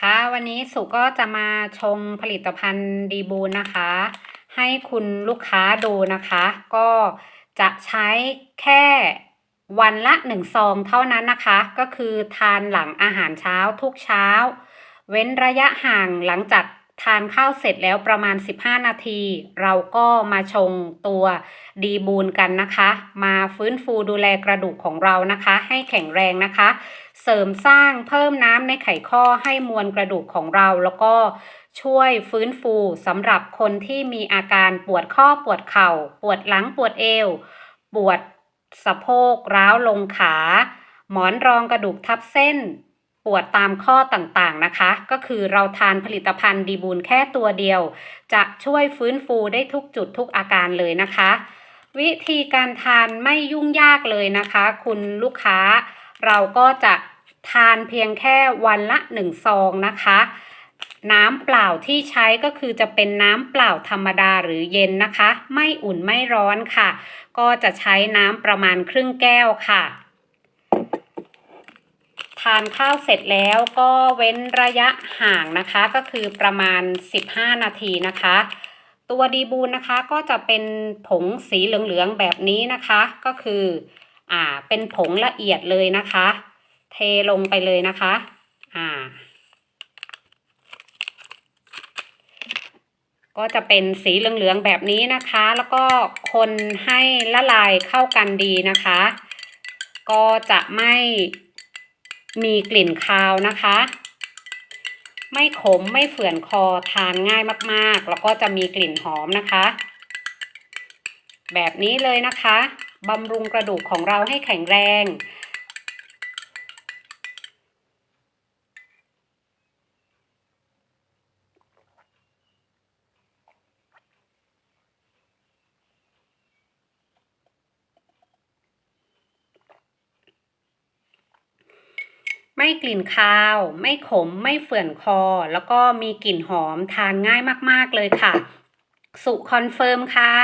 คะวันนี้สุก็จะมาชงผลิตภัณฑ์ดีบูนนะคะ ให้คุณลูกค้าดูนะคะ ก็จะใช้แค่วันละหนึ่งซองเท่านั้นนะคะ ก็คือทานหลังอาหารเช้าทุกเช้า เว้นระยะห่างหลังจาก ทานข้าวเสร็จแล้วประมาณ 15 นาที เราก็มาชงตัวดีบูนกันนะคะ มาฟื้นฟูดูแลกระดูกของเรานะคะ ให้แข็งแรงนะคะ เสริมสร้างเพิ่มน้ำในไขข้อให้มวลกระดูกของเราแล้วก็ช่วยฟื้นฟูสำหรับคนที่มีอาการปวดข้อปวดเข่า ปวดหลังปวดเอว ปวดสะโพกร้าวลงขา หมอนรองกระดูกทับเส้น ปวดตามข้อต่างๆนะคะ ก็คือเราทานผลิตภัณฑ์ดีบูนแค่ตัวเดียว จะช่วยฟื้นฟูได้ทุกจุดทุกอาการเลยนะคะ วิธีการทานไม่ยุ่งยากเลยนะคะ คุณลูกค้า เราก็จะทานเพียงแค่วันละหนึ่งซองนะคะ น้ำเปล่าที่ใช้ก็คือจะเป็นน้ำเปล่าธรรมดาหรือเย็นนะคะ ไม่อุ่นไม่ร้อนค่ะ ก็จะใช้น้ำประมาณครึ่งแก้วค่ะ ทานข้าวเสร็จแล้วก็เว้นระยะห่างนะคะก็คือประมาณ 15 นาทีนะคะ ตัวดีบูนนะคะก็จะเป็นผงสีเหลืองๆแบบนี้นะคะ ก็คืออ่าเป็นผงละเอียดเลยนะคะ เทลงไปเลยนะคะอ่าก็จะเป็นสีเหลืองๆแบบนี้นะคะ แล้วก็คนให้ละลายเข้ากันดีนะคะ ก็จะไม่ มีกลิ่นคาวนะคะ ไม่ขมไม่เฝื่อนคอทานง่ายมาก ๆ แล้วก็จะมีกลิ่นหอมนะคะ แบบนี้เลยนะคะบำรุงกระดูกของเราให้แข็งแรง ไม่กลิ่นคาว ไม่ขม ไม่เฟื่อนคอ แล้วก็มีกลิ่นหอมทานง่ายมาก ๆ เลยค่ะ สุคอนเฟิร์มค่ะ